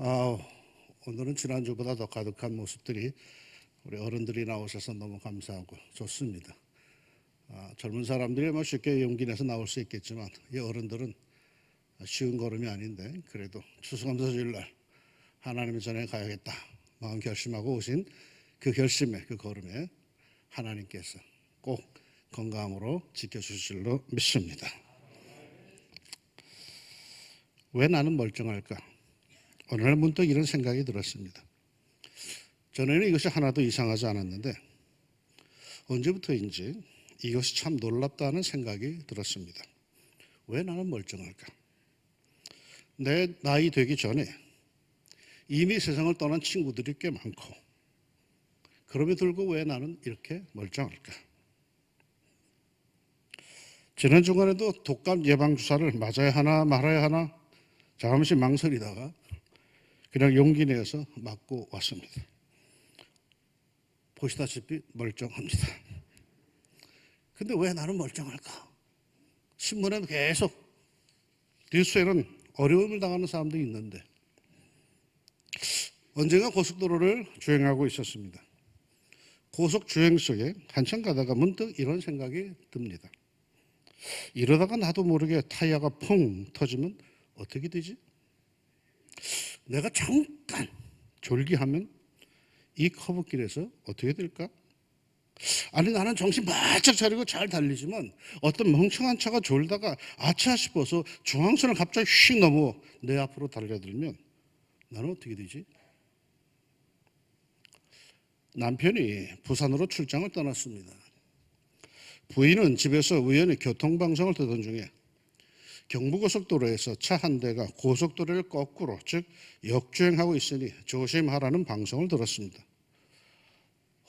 아, 오늘은 지난주보다 더 가득한 모습들이 우리 어른들이 나오셔서 너무 감사하고 좋습니다. 아, 젊은 사람들이 뭐 쉽게 용기 내서 나올 수 있겠지만 이 어른들은 쉬운 걸음이 아닌데 그래도 추수감사 주일 날 하나님 전에 가야겠다 마음 결심하고 오신 그 결심에 그 걸음에 하나님께서 꼭 건강으로 지켜주실 줄로 믿습니다. 왜 나는 멀쩡할까? 오늘 문득 이런 생각이 들었습니다. 전에는 이것이 하나도 이상하지 않았는데 언제부터인지 이것이 참 놀랍다는 생각이 들었습니다. 왜 나는 멀쩡할까? 내 나이 되기 전에 이미 세상을 떠난 친구들이 꽤 많고 그럼에 들고 왜 나는 이렇게 멀쩡할까? 지난 주간에도 독감 예방 주사를 맞아야 하나 말아야 하나 잠시 망설이다가 그냥 용기 내서 맞고 왔습니다. 보시다시피 멀쩡합니다. 근데 왜 나는 멀쩡할까? 신문에는 계속 뉴스에는 어려움을 당하는 사람도 있는데 언젠가 고속도로를 주행하고 있었습니다. 고속 주행 속에 한참 가다가 문득 이런 생각이 듭니다. 이러다가 나도 모르게 타이어가 펑 터지면 어떻게 되지? 내가 잠깐 졸기하면 이 커브길에서 어떻게 될까? 아니 나는 정신 바짝 차리고 잘 달리지만 어떤 멍청한 차가 졸다가 아차 싶어서 중앙선을 갑자기 휙 넘어 내 앞으로 달려들면 나는 어떻게 되지? 남편이 부산으로 출장을 떠났습니다. 부인은 집에서 우연히 교통방송을 듣던 중에 경부고속도로에서 차 한 대가 고속도로를 거꾸로 즉 역주행하고 있으니 조심하라는 방송을 들었습니다.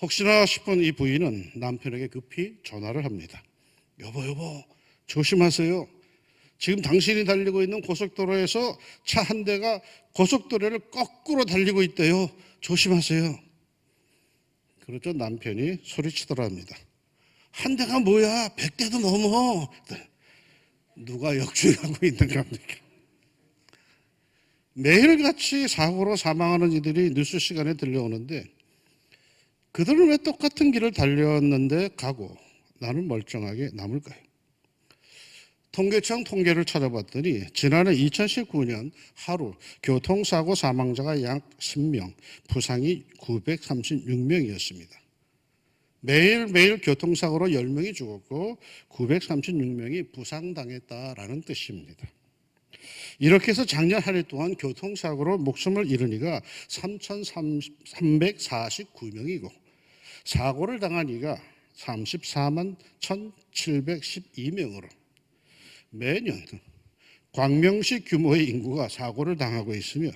혹시나 싶은 이 부인은 남편에게 급히 전화를 합니다. 여보 여보 조심하세요. 지금 당신이 달리고 있는 고속도로에서 차 한 대가 고속도로를 거꾸로 달리고 있대요. 조심하세요. 그렇죠 남편이 소리치더랍니다. 한 대가 뭐야? 백 대도 넘어. 누가 역주행하고 있는 겁니까? 매일같이 사고로 사망하는 이들이 뉴스 시간에 들려오는데 그들은 왜 똑같은 길을 달렸는데 가고 나는 멀쩡하게 남을까요? 통계청 통계를 찾아봤더니 지난해 2019년 하루 교통사고 사망자가 약 10명, 부상이 936명이었습니다. 매일매일 교통사고로 10명이 죽었고 936명이 부상당했다라는 뜻입니다. 이렇게 해서 작년 한 해 동안 교통사고로 목숨을 잃은 이가 3,349명이고 사고를 당한 이가 34만 1,712명으로 매년 광명시 규모의 인구가 사고를 당하고 있으며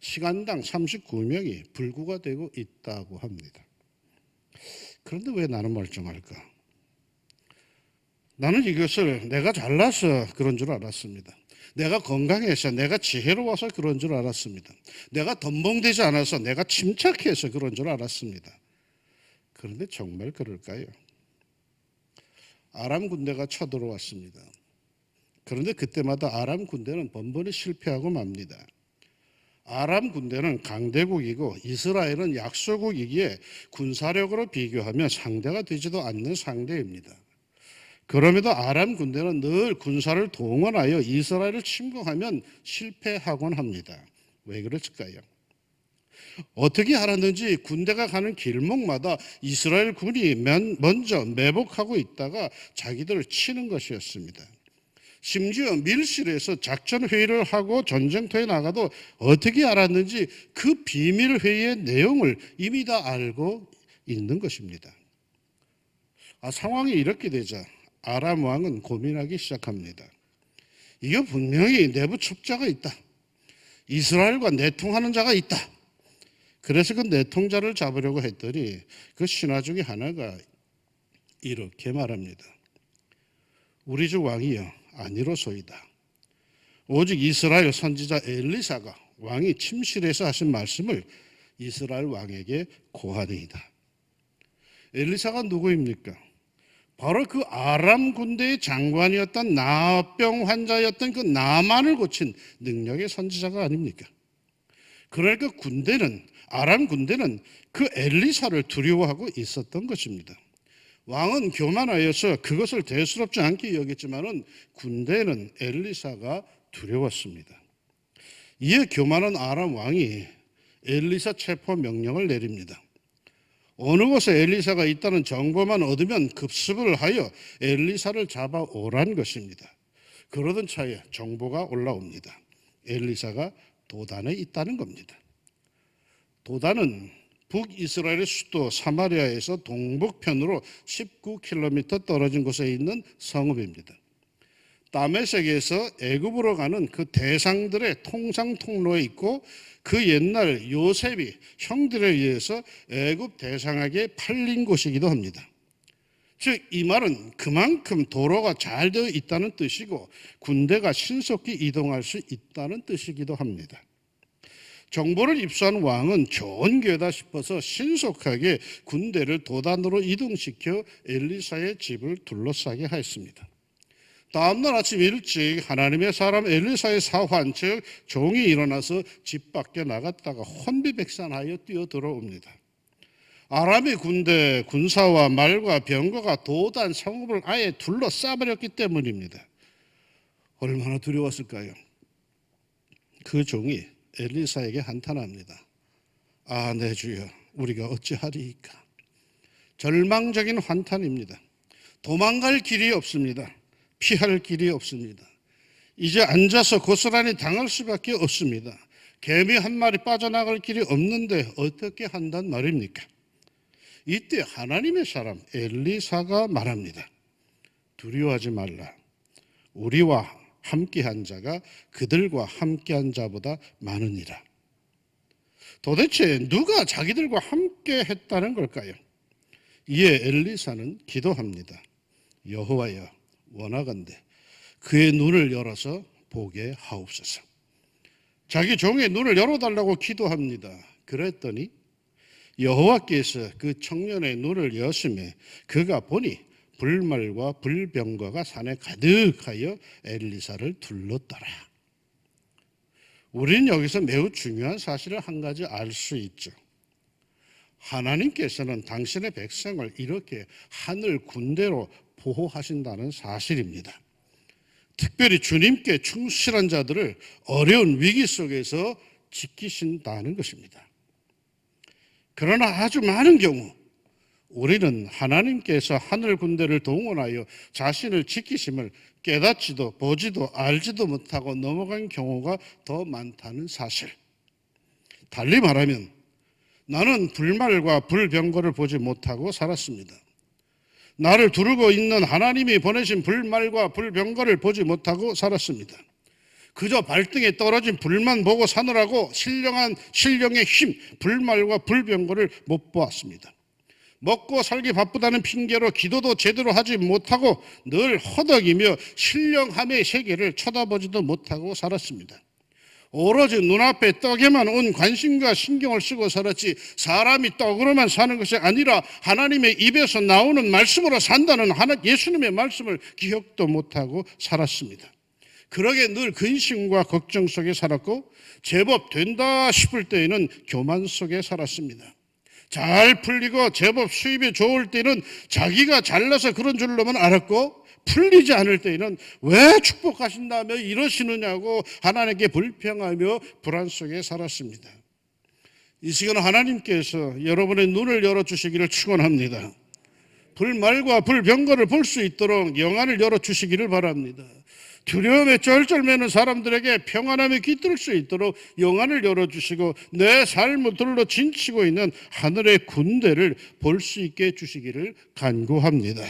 시간당 39명이 불구가 되고 있다고 합니다. 그런데 왜 나는 멀쩡할까? 나는 이것을 내가 잘나서 그런 줄 알았습니다. 내가 건강해서 내가 지혜로워서 그런 줄 알았습니다. 내가 덤벙되지 않아서 내가 침착해서 그런 줄 알았습니다. 그런데 정말 그럴까요? 아람 군대가 쳐들어왔습니다. 그런데 그때마다 아람 군대는 번번이 실패하고 맙니다. 아람 군대는 강대국이고 이스라엘은 약소국이기에 군사력으로 비교하면 상대가 되지도 않는 상대입니다. 그럼에도 아람 군대는 늘 군사를 동원하여 이스라엘을 침공하면 실패하곤 합니다. 왜 그랬을까요? 어떻게 알았는지 군대가 가는 길목마다 이스라엘 군이 먼저 매복하고 있다가 자기들을 치는 것이었습니다. 심지어 밀실에서 작전 회의를 하고 전쟁터에 나가도 어떻게 알았는지 그 비밀 회의의 내용을 이미 다 알고 있는 것입니다. 아, 상황이 이렇게 되자 아람 왕은 고민하기 시작합니다. 이거 분명히 내부 첩자가 있다. 이스라엘과 내통하는 자가 있다. 그래서 그 내통자를 잡으려고 했더니 그 신하 중에 하나가 이렇게 말합니다. 우리 주 왕이여 아니로소이다. 오직 이스라엘 선지자 엘리사가 왕이 침실에서 하신 말씀을 이스라엘 왕에게 고하리이다. 엘리사가 누구입니까? 바로 그 아람 군대의 장관이었던 나병 환자였던 그 나만을 고친 능력의 선지자가 아닙니까? 그러니까 군대는 아람 군대는 그 엘리사를 두려워하고 있었던 것입니다. 왕은 교만하여서 그것을 대수롭지 않게 여겼지만은 군대는 엘리사가 두려웠습니다. 이에 교만한 아람 왕이 엘리사 체포 명령을 내립니다. 어느 곳에 엘리사가 있다는 정보만 얻으면 급습을 하여 엘리사를 잡아오란 것입니다. 그러던 차에 정보가 올라옵니다. 엘리사가 도단에 있다는 겁니다. 도단은 북이스라엘의 수도 사마리아에서 동북편으로 19km 떨어진 곳에 있는 성읍입니다. 다메섹에서 애굽으로 가는 그 대상들의 통상 통로에 있고 그 옛날 요셉이 형들에 의해서 애굽 대상에게 팔린 곳이기도 합니다. 즉 이 말은 그만큼 도로가 잘 되어 있다는 뜻이고 군대가 신속히 이동할 수 있다는 뜻이기도 합니다. 정보를 입수한 왕은 좋은 기회다 싶어서 신속하게 군대를 도단으로 이동시켜 엘리사의 집을 둘러싸게 하였습니다. 다음날 아침 일찍 하나님의 사람 엘리사의 사환 즉 종이 일어나서 집 밖에 나갔다가 혼비백산하여 뛰어 들어옵니다. 아람의 군대 군사와 말과 병거가 도단 성읍을 아예 둘러싸버렸기 때문입니다. 얼마나 두려웠을까요? 그 종이 엘리사에게 한탄합니다. 아, 내 주여, 우리가 어찌하리이까? 절망적인 환탄입니다. 도망갈 길이 없습니다. 피할 길이 없습니다. 이제 앉아서 고스란히 당할 수밖에 없습니다. 개미 한 마리 빠져나갈 길이 없는데 어떻게 한단 말입니까? 이때 하나님의 사람 엘리사가 말합니다. 두려워하지 말라. 우리와 함께한 자가 그들과 함께한 자보다 많으니라. 도대체 누가 자기들과 함께 했다는 걸까요? 이에 엘리사는 기도합니다. 여호와여 원하건대 그의 눈을 열어서 보게 하옵소서. 자기 종의 눈을 열어달라고 기도합니다. 그랬더니 여호와께서 그 청년의 눈을 여심해 그가 보니 불말과 불병거가 산에 가득하여 엘리사를 둘렀더라. 우리는 여기서 매우 중요한 사실을 한 가지 알 수 있죠. 하나님께서는 당신의 백성을 이렇게 하늘 군대로 보호하신다는 사실입니다. 특별히 주님께 충실한 자들을 어려운 위기 속에서 지키신다는 것입니다. 그러나 아주 많은 경우 우리는 하나님께서 하늘 군대를 동원하여 자신을 지키심을 깨닫지도 보지도 알지도 못하고 넘어간 경우가 더 많다는 사실. 달리 말하면 나는 불말과 불병거를 보지 못하고 살았습니다. 나를 두르고 있는 하나님이 보내신 불말과 불병거를 보지 못하고 살았습니다. 그저 발등에 떨어진 불만 보고 사느라고 신령한 신령의 힘, 불말과 불병거를 못 보았습니다. 먹고 살기 바쁘다는 핑계로 기도도 제대로 하지 못하고 늘 허덕이며 신령함의 세계를 쳐다보지도 못하고 살았습니다. 오로지 눈앞에 떡에만 온 관심과 신경을 쓰고 살았지 사람이 떡으로만 사는 것이 아니라 하나님의 입에서 나오는 말씀으로 산다는 하나 예수님의 말씀을 기억도 못하고 살았습니다. 그러게 늘 근심과 걱정 속에 살았고 제법 된다 싶을 때에는 교만 속에 살았습니다. 잘 풀리고 제법 수입이 좋을 때는 자기가 잘나서 그런 줄로만 알았고 풀리지 않을 때에는 왜 축복하신다며 이러시느냐고 하나님께 불평하며 불안 속에 살았습니다. 이 시간 하나님께서 여러분의 눈을 열어주시기를 축원합니다. 불말과 불병거를 볼 수 있도록 영안을 열어주시기를 바랍니다. 두려움에 쩔쩔매는 사람들에게 평안함이 깃들 수 있도록 영안을 열어주시고 내 삶을 둘러 진치고 있는 하늘의 군대를 볼 수 있게 해주시기를 간구합니다.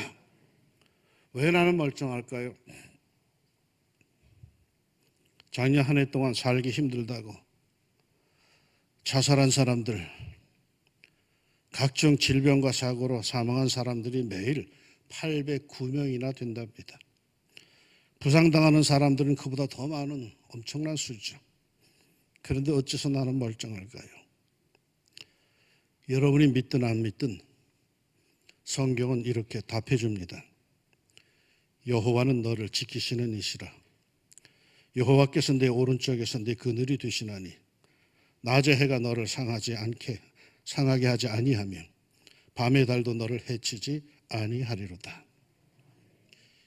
왜 나는 멀쩡할까요? 작년 한 해 동안 살기 힘들다고 자살한 사람들, 각종 질병과 사고로 사망한 사람들이 매일 809명이나 된답니다. 부상당하는 사람들은 그보다 더 많은 엄청난 수죠. 그런데 어째서 나는 멀쩡할까요? 여러분이 믿든 안 믿든 성경은 이렇게 답해 줍니다. 여호와는 너를 지키시는 이시라. 여호와께서 내 오른쪽에서 내 그늘이 되시나니 낮의 해가 너를 상하지 않게 상하게 하지 아니하며 밤의 달도 너를 해치지 아니하리로다.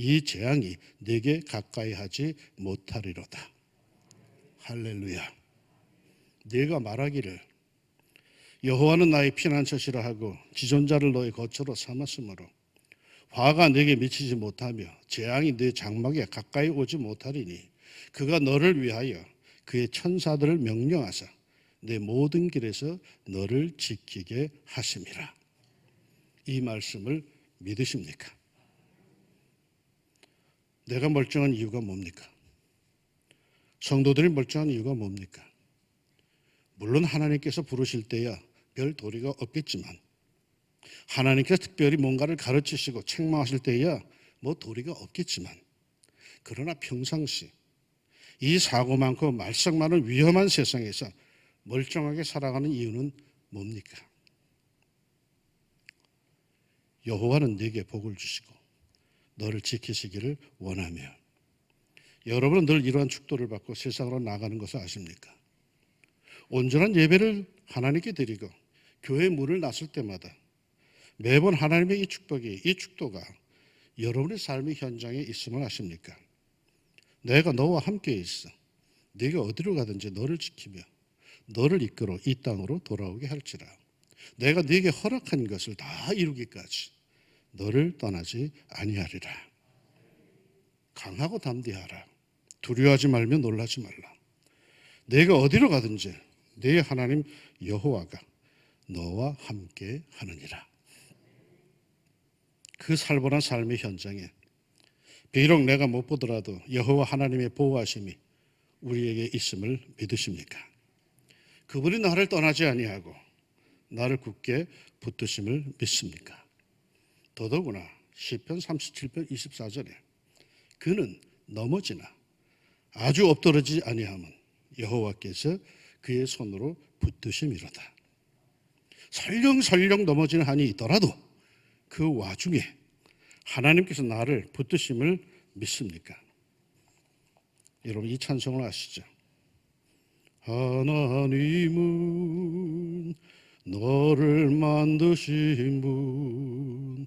이 재앙이 내게 가까이 하지 못하리로다. 할렐루야. 네가 말하기를 여호와는 나의 피난처시라 하고 지존자를 너의 거처로 삼았으므로 화가 내게 미치지 못하며 재앙이 내 장막에 가까이 오지 못하리니 그가 너를 위하여 그의 천사들을 명령하사 내 모든 길에서 너를 지키게 하심이라. 이 말씀을 믿으십니까? 내가 멀쩡한 이유가 뭡니까? 성도들이 멀쩡한 이유가 뭡니까? 물론 하나님께서 부르실 때야 별 도리가 없겠지만 하나님께서 특별히 뭔가를 가르치시고 책망하실 때야 뭐 도리가 없겠지만 그러나 평상시 이 사고 많고 말썽 많은 위험한 세상에서 멀쩡하게 살아가는 이유는 뭡니까? 여호와는 네게 복을 주시고 너를 지키시기를 원하며 여러분은 늘 이러한 축도를 받고 세상으로 나가는 것을 아십니까? 온전한 예배를 하나님께 드리고 교회 문을 났을 때마다 매번 하나님의 이 축복이 이 축도가 여러분의 삶의 현장에 있음을 아십니까? 내가 너와 함께 있어. 네가 어디로 가든지 너를 지키며 너를 이끌어 이 땅으로 돌아오게 할지라. 내가 네게 허락한 것을 다 이루기까지 너를 떠나지 아니하리라. 강하고 담대하라. 두려워하지 말며 놀라지 말라. 내가 어디로 가든지 네 하나님 여호와가 너와 함께 하느니라. 그 살벌한 삶의 현장에 비록 내가 못 보더라도 여호와 하나님의 보호하심이 우리에게 있음을 믿으십니까? 그분이 나를 떠나지 아니하고 나를 굳게 붙드심을 믿습니까? 더더구나 시편 37편 24절에 그는 넘어지나 아주 엎드러지지 아니함은 여호와께서 그의 손으로 붙드심이로다. 설령설령 넘어지는 한이 있더라도 그 와중에 하나님께서 나를 붙드심을 믿습니까? 여러분 이 찬송을 아시죠? 하나님은 너를 만드신 분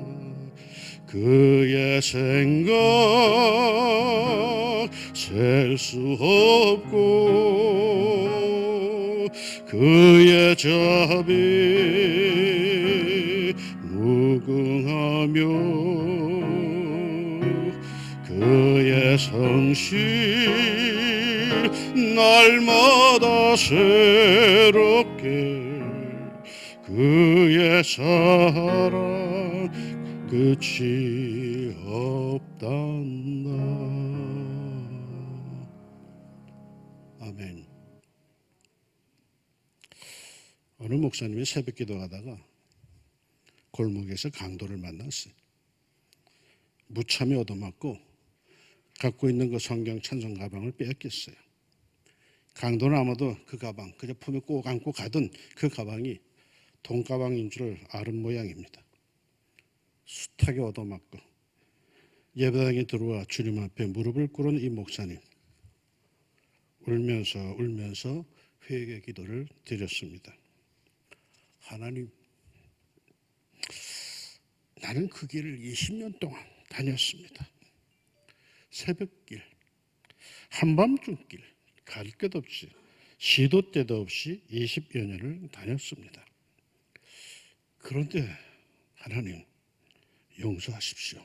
그의 생각 셀 수 없고 그의 자비 무궁하며 그의 성실 날마다 새롭게 그의 사랑 끝이 없단다. 아멘. 어느 목사님이 새벽 기도하다가 골목에서 강도를 만났어요. 무참히 얻어맞고 갖고 있는 그 성경 찬송 가방을 빼앗겼어요. 강도는 아마도 그 가방, 그저 품에 꼭 안고 가던 그 가방이 돈가방인 줄 아는 모양입니다. 숱하게 얻어맞고 예배당에 들어와 주님 앞에 무릎을 꿇은 이 목사님 울면서 울면서 회개 기도를 드렸습니다. 하나님 나는 그 길을 20년 동안 다녔습니다. 새벽길, 한밤중길, 갈 것 없이 시도 때도 없이 20여 년을 다녔습니다. 그런데 하나님 용서하십시오.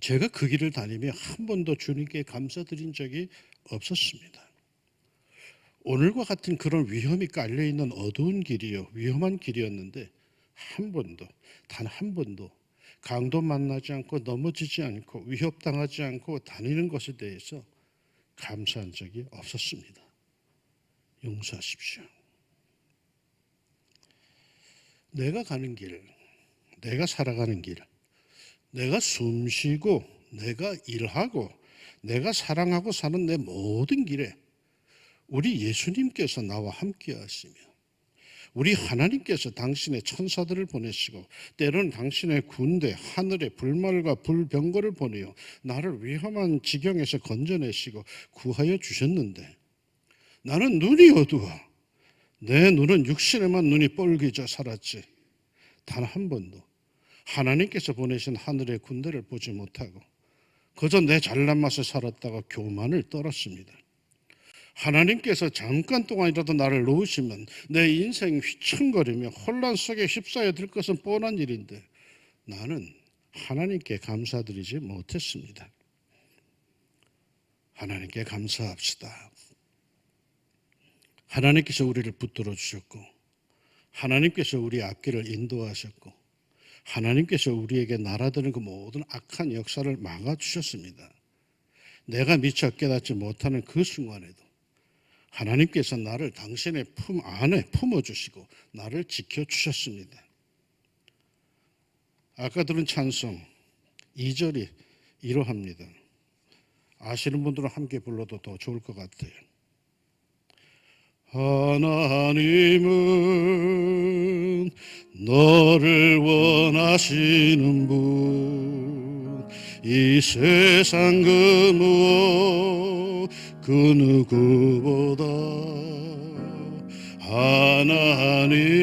제가 그 길을 다니며 한 번도 주님께 감사드린 적이 없었습니다. 오늘과 같은 그런 위험이 깔려 있는 어두운 길이요 위험한 길이었는데 한 번도 단 한 번도 강도 만나지 않고 넘어지지 않고 위협당하지 않고 다니는 것에 대해서 감사한 적이 없었습니다. 용서하십시오. 내가 가는 길, 내가 살아가는 길, 내가 숨 쉬고 내가 일하고 내가 사랑하고 사는 내 모든 길에 우리 예수님께서 나와 함께 하시며 우리 하나님께서 당신의 천사들을 보내시고 때로는 당신의 군대 하늘의 불말과 불병거를 보내어 나를 위험한 지경에서 건져내시고 구하여 주셨는데 나는 눈이 어두워. 내 눈은 육신에만 눈이 뻘개져 살았지. 단 한 번도 하나님께서 보내신 하늘의 군대를 보지 못하고 그저 내 잘난 맛에 살았다가 교만을 떨었습니다. 하나님께서 잠깐 동안이라도 나를 놓으시면 내 인생 휘청거리며 혼란 속에 휩싸여 들 것은 뻔한 일인데 나는 하나님께 감사드리지 못했습니다. 하나님께 감사합시다. 하나님께서 우리를 붙들어 주셨고 하나님께서 우리 앞길을 인도하셨고 하나님께서 우리에게 날아드는 그 모든 악한 역사를 막아 주셨습니다. 내가 미처 깨닫지 못하는 그 순간에도 하나님께서 나를 당신의 품 안에 품어 주시고 나를 지켜 주셨습니다. 아까 들은 찬송 2절이 이러합니다. 아시는 분들은 함께 불러도 더 좋을 것 같아요. 하나님은 너를 원하시는 분, 이 세상 그 무엇 그 누구보다 하나님은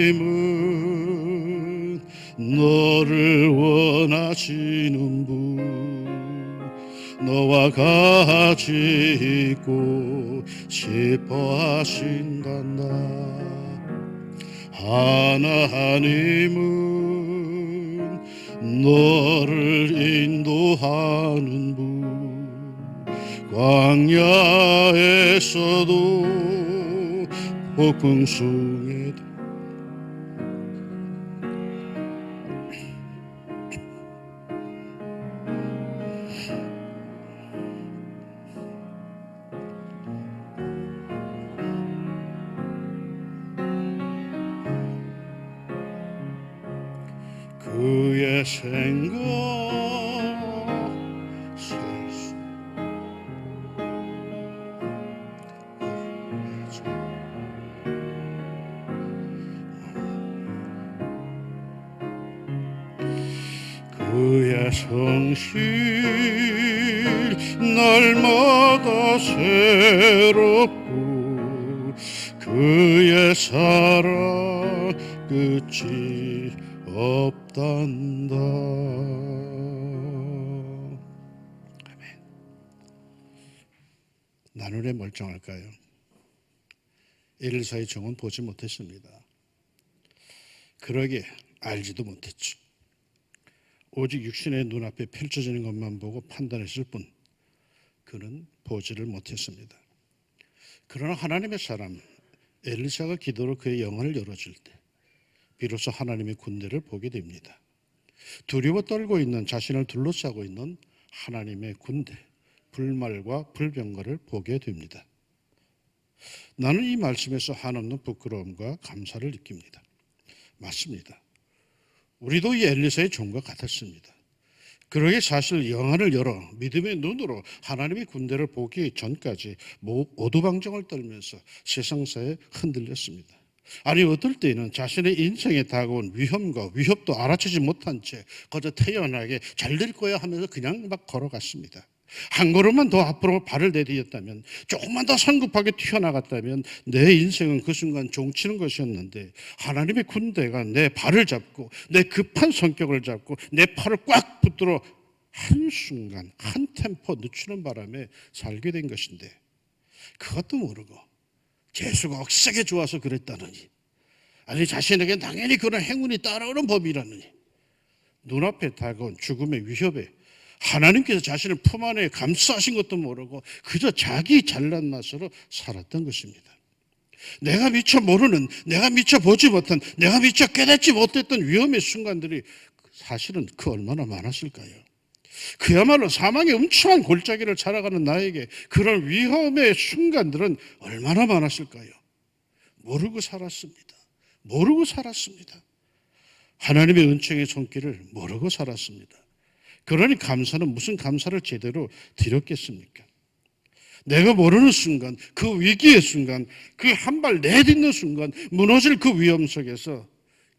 너를 원하시는 분, 너와 같이 있고 싶어 하신단다. 하나님은 너를 인도하는 분, 광야에서도 폭풍숭 그의 성실 날마다 새롭고 그의 사랑 끝이 없단다. 아멘. 나눌에 멀쩡할까요? 엘사의 정은 보지 못했습니다. 그러게 알지도 못했죠. 오직 육신의 눈앞에 펼쳐지는 것만 보고 판단했을 뿐 그는 보지를 못했습니다. 그러나 하나님의 사람 엘리사가 기도로 그의 영혼을 열어줄 때 비로소 하나님의 군대를 보게 됩니다. 두려워 떨고 있는 자신을 둘러싸고 있는 하나님의 군대, 불말과 불병거를 보게 됩니다. 나는 이 말씀에서 한없는 부끄러움과 감사를 느낍니다. 맞습니다. 우리도 이 엘리사의 종과 같았습니다. 그러게 사실 영안을 열어 믿음의 눈으로 하나님의 군대를 보기 전까지 오두방정을 떨면서 세상사에 흔들렸습니다. 아니 어떨 때는 자신의 인생에 다가온 위험과 위협도 알아채지 못한 채 거저 태연하게 잘 될 거야 하면서 그냥 막 걸어갔습니다. 한 걸음만 더 앞으로 발을 내디뎠다면 조금만 더 성급하게 튀어나갔다면 내 인생은 그 순간 종치는 것이었는데 하나님의 군대가 내 발을 잡고 내 급한 성격을 잡고 내 팔을 꽉 붙들어 한순간 한 템포 늦추는 바람에 살게 된 것인데 그것도 모르고 재수가 억세게 좋아서 그랬다느니 아니 자신에게 당연히 그런 행운이 따라오는 법이라느니 눈앞에 다가온 죽음의 위협에 하나님께서 자신을 품 안에 감싸신 것도 모르고 그저 자기 잘난 맛으로 살았던 것입니다. 내가 미처 모르는, 내가 미처 보지 못한, 내가 미처 깨닫지 못했던 위험의 순간들이 사실은 그 얼마나 많았을까요? 그야말로 사망의 음침한 골짜기를 살아가는 나에게 그런 위험의 순간들은 얼마나 많았을까요? 모르고 살았습니다. 모르고 살았습니다. 하나님의 은총의 손길을 모르고 살았습니다. 그러니 감사는 무슨 감사를 제대로 드렸겠습니까? 내가 모르는 순간, 그 위기의 순간, 그 한 발 내딛는 순간, 무너질 그 위험 속에서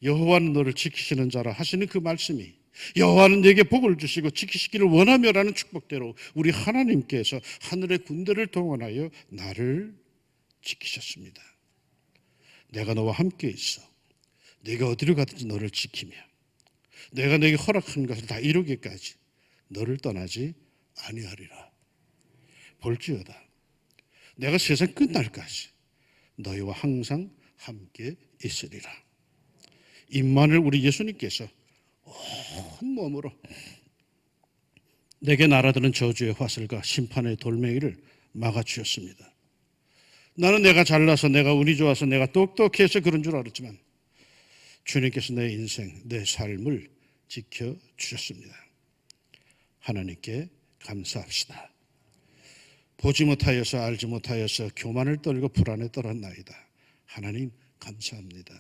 여호와는 너를 지키시는 자라 하시는 그 말씀이 여호와는 내게 복을 주시고 지키시기를 원하며라는 축복대로 우리 하나님께서 하늘의 군대를 동원하여 나를 지키셨습니다. 내가 너와 함께 있어. 내가 어디를 가든지 너를 지키며 내가 내게 허락한 것을 다 이루기까지 너를 떠나지 아니하리라. 볼지어다. 내가 세상 끝날까지 너희와 항상 함께 있으리라. 임만을 우리 예수님께서 온 몸으로 내게 날아드는 저주의 화살과 심판의 돌멩이를 막아주셨습니다. 나는 내가 잘나서 내가 운이 좋아서 내가 똑똑해서 그런 줄 알았지만 주님께서 내 인생, 내 삶을 지켜 주셨습니다. 하나님께 감사합시다. 보지 못하여서 알지 못하여서 교만을 떨고 불안에 떨었나이다. 하나님 감사합니다.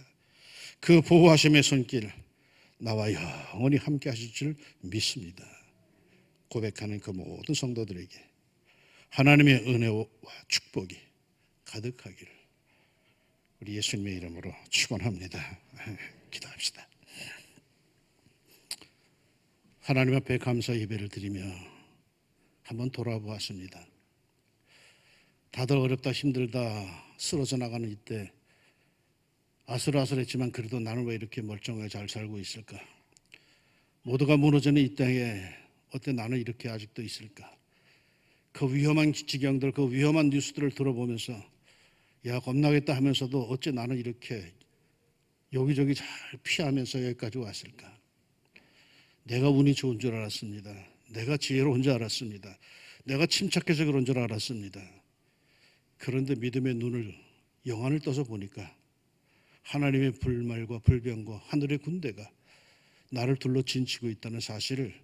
그 보호하심의 손길 나와 영원히 함께 하실 줄 믿습니다. 고백하는 그 모든 성도들에게 하나님의 은혜와 축복이 가득하기를 우리 예수님의 이름으로 축원합니다. 기도합시다. 하나님 앞에 감사 예배를 드리며 한번 돌아보았습니다. 다들 어렵다 힘들다 쓰러져 나가는 이때 아슬아슬했지만 그래도 나는 왜 이렇게 멀쩡하게 잘 살고 있을까? 모두가 무너지는 이 땅에 어때 나는 이렇게 아직도 있을까? 그 위험한 지경들, 그 위험한 뉴스들을 들어보면서 야 겁나겠다 하면서도 어째 나는 이렇게 여기저기 잘 피하면서 여기까지 왔을까? 내가 운이 좋은 줄 알았습니다. 내가 지혜로운 줄 알았습니다. 내가 침착해서 그런 줄 알았습니다. 그런데 믿음의 눈을 영안을 떠서 보니까 하나님의 불말과 불병과 하늘의 군대가 나를 둘러 진치고 있다는 사실을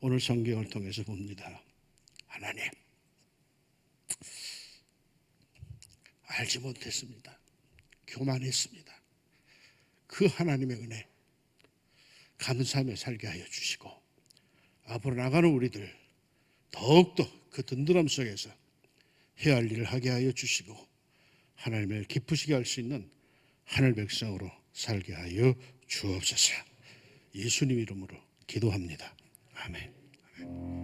오늘 성경을 통해서 봅니다. 하나님, 알지 못했습니다. 교만했습니다. 그 하나님의 은혜, 감사하며 살게 하여 주시고, 앞으로 나가는 우리들, 더욱더 그 든든함 속에서 해야 할 일을 하게 하여 주시고, 하나님을 기쁘시게 할 수 있는 하늘 백성으로 살게 하여 주옵소서. 예수님 이름으로 기도합니다. 아멘. 아멘.